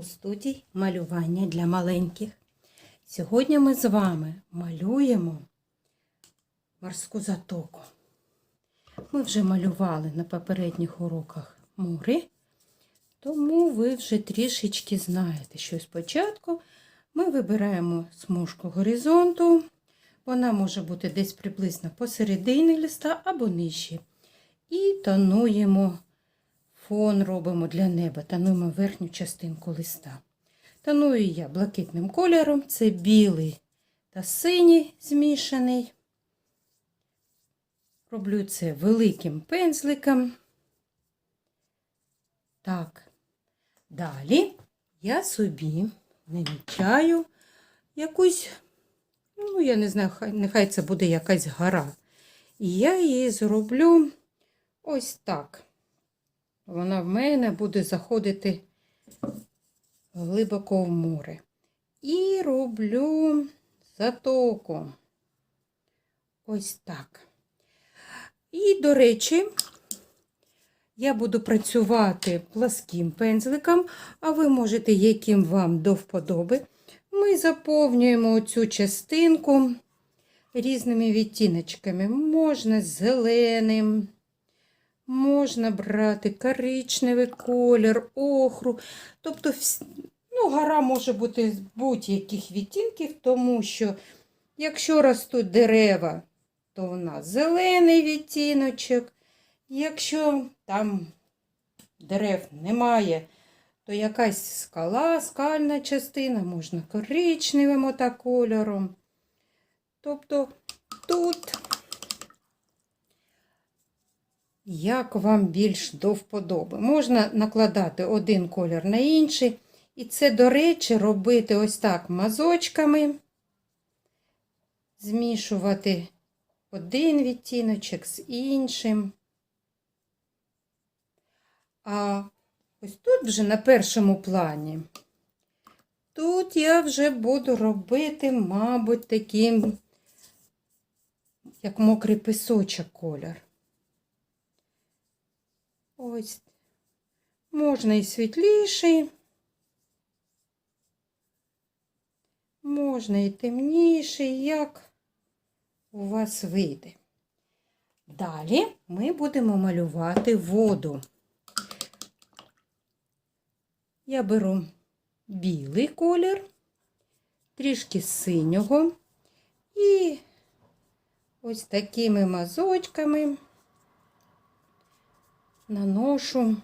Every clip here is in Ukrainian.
у студії малювання для маленьких. Сьогодні ми з вами малюємо морську затоку. Ми вже малювали на попередніх уроках море, тому ви вже трішечки знаєте, що спочатку ми вибираємо смужку горизонту. Вона може бути десь приблизно посередині листа або нижче. І тонуємо фон робимо для неба, тонуємо верхню частинку листа. Тоную я блакитним кольором, це білий та синій змішаний. Роблю це великим пензликом. Так, далі я собі намічаю якусь, ну, я не знаю, нехай це буде якась гора. І я її зроблю ось так. Вона в мене буде заходити глибоко в море. І роблю затоку. Ось так. І, до речі, я буду працювати пласким пензликом, а ви можете, яким вам до вподоби. Ми заповнюємо цю частинку різними відтіночками. Можна зеленим. Можна брати коричневий колір, охру. Тобто, ну, гора може бути з будь-яких відтінків, тому що якщо ростуть дерева, то у нас зелений відтіночок. Якщо там дерев немає, то якась скала, скальна частина, можна коричневим отак кольором. Тобто тут як вам більш до вподоби. Можна накладати один колір на інший. І це, до речі, робити ось так мазочками, змішувати один відтіночок з іншим. А ось тут вже на першому плані. Тут я вже буду робити, мабуть, таким, як мокрий пісочок колір. Ось. Можна і світліший, можна і темніший, як у вас вийде. Далі ми будемо малювати воду. Я беру білий колір, трішки синього і ось такими мазочками наношу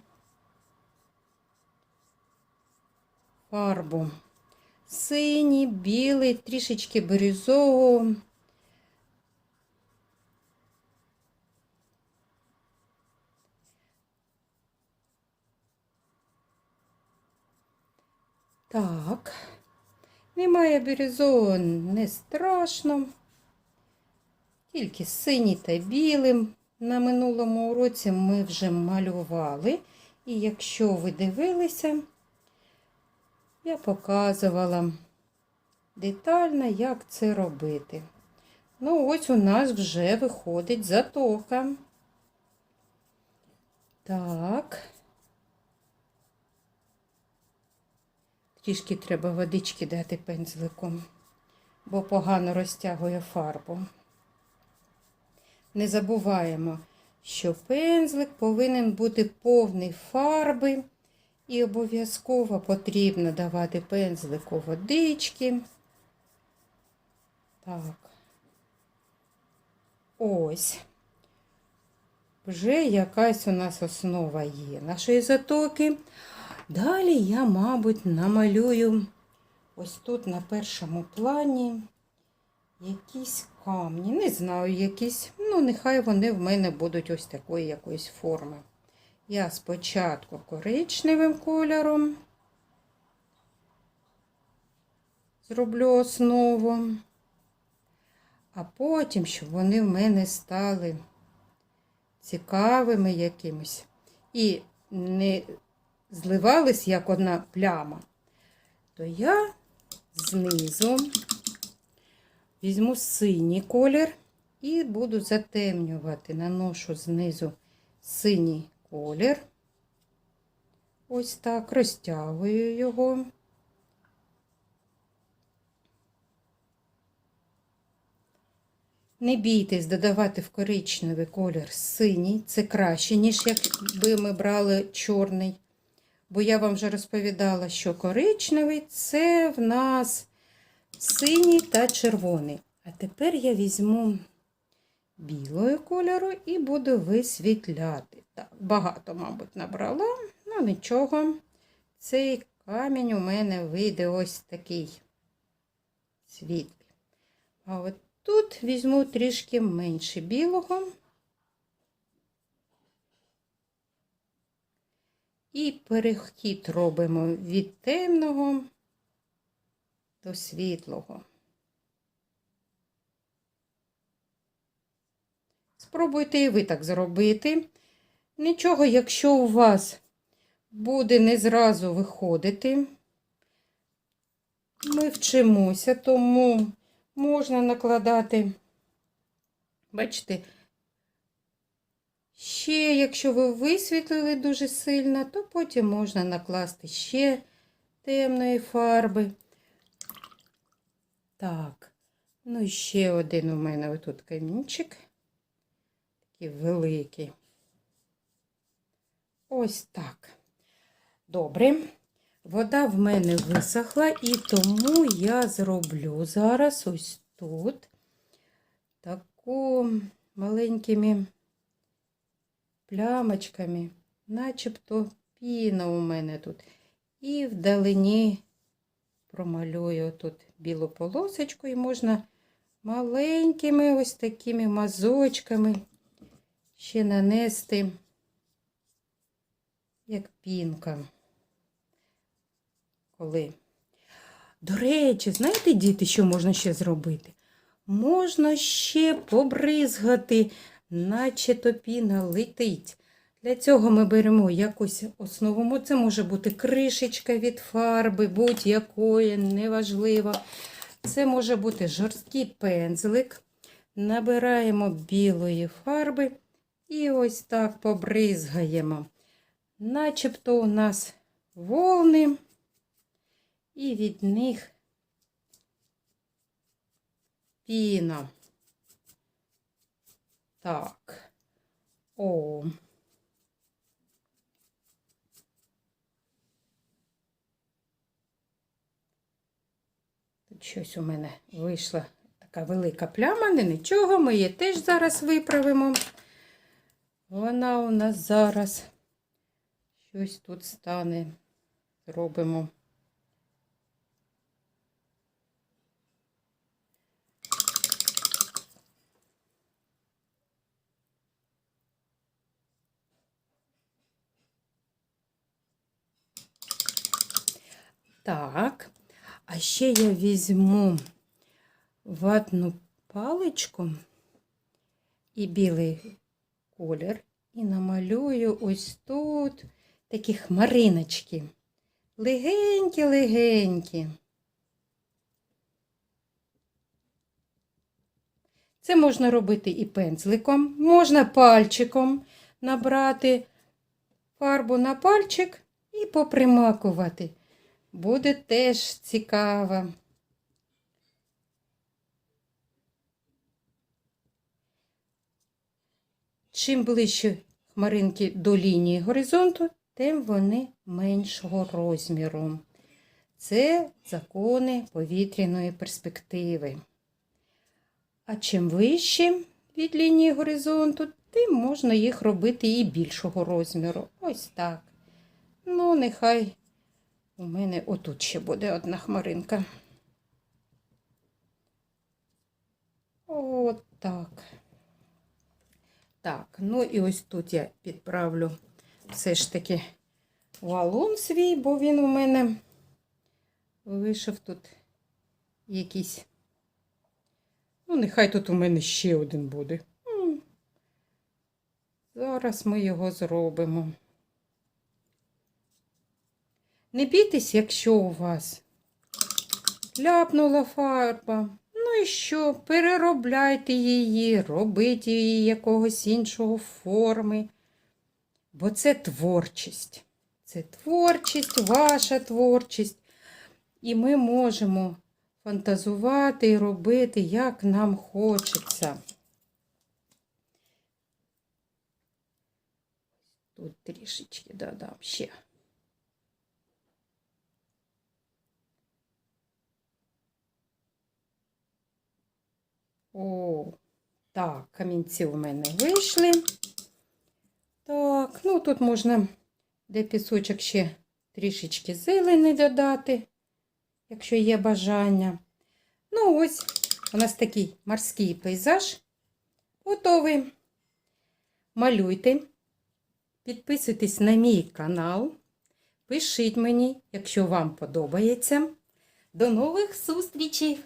фарбу. Синій, білий, трішечки бирюзового. Так, немає бірюзового, не страшно. Тільки синій та білим. На минулому уроці ми вже малювали. І якщо ви дивилися, я показувала детально, як це робити. Ну, ось у нас вже виходить затока. Так. Трішки треба водички дати пензликом, бо погано розтягує фарбу. Не забуваємо, що пензлик повинен бути повний фарби і обов'язково потрібно давати пензлику водички. Так. Ось. Вже якась у нас основа є нашої затоки. Далі я, мабуть, намалюю ось тут на першому плані якісь камні. Не знаю, якісь, ну, нехай вони в мене будуть ось такої якоїсь форми. Я спочатку коричневим кольором зроблю основу, а потім, щоб вони в мене стали цікавими якимось і не зливались як одна пляма, то я знизу візьму синій колір і буду затемнювати, наношу знизу синій колір. Ось так розтягую його. Не бійтесь додавати в коричневий колір синій. Це краще, ніж якби ми брали чорний. Бо я вам вже розповідала, що коричневий це в нас синій та червоний. А тепер я візьму білого кольору і буду висвітляти. Так, багато, мабуть, набрала, ну нічого. Цей камінь у мене вийде ось такий світлий. А от тут візьму трішки менше білого. І перехід робимо від темного до світлого. Спробуйте і ви так зробити. Нічого, якщо у вас буде не зразу виходити, ми вчимося, тому можна накладати, бачите, ще, якщо ви висвітлили дуже сильно, то потім можна накласти ще темної фарби. Так, ну і ще один у мене отут камінчик. Такий великий. Ось так. Добре. Вода в мене висохла, і тому я зроблю зараз ось тут таку маленькими плямочками, начебто піна у мене тут. І вдалині промалюю тут білу полосочку, і можна маленькими ось такими мазочками ще нанести, як пінка. Коли. До речі, знаєте, діти, що можна ще зробити? Можна ще побризгати, наче то піна летить. Для цього ми беремо якусь основу. Це може бути кришечка від фарби, будь-якої, неважливо. Це може бути жорсткий пензлик. Набираємо білої фарби і ось так побризгаємо. Начебто у нас волни, і від них піна. Так. О. Тут щось у мене вийшла така велика пляма, не нічого, ми її теж зараз виправимо. Вона у нас зараз щось тут стане. Зробимо. Так, а ще я візьму ватну паличку і білий колір і намалюю ось тут такі хмариночки. Легенькі-легенькі. Це можна робити і пензликом, можна пальчиком набрати фарбу на пальчик і попримакувати. Буде теж цікаво. Чим ближче хмаринки до лінії горизонту, тим вони меншого розміру. Це закони повітряної перспективи. А чим вище від лінії горизонту, тим можна їх робити і більшого розміру. Ось так. Ну, нехай у мене отут ще буде одна хмаринка. От так. Так, ну і ось тут я підправлю все ж таки валун свій, бо він у мене вийшов тут якийсь. Ну, нехай тут у мене ще один буде. Зараз ми його зробимо. Не бійтесь, якщо у вас ляпнула фарба. Ну що, переробляйте її, робіть її якогось іншого форми. Бо це творчість. Це творчість, ваша творчість. І ми можемо фантазувати і робити, як нам хочеться. Тут трішечки додам ще. О, так, камінці у мене вийшли. Так, ну тут можна де пісочок ще трішечки зелені додати, якщо є бажання. Ну, ось у нас такий морський пейзаж. Готовий. Малюйте. Підписуйтесь на мій канал. Пишіть мені, якщо вам подобається. До нових зустрічей!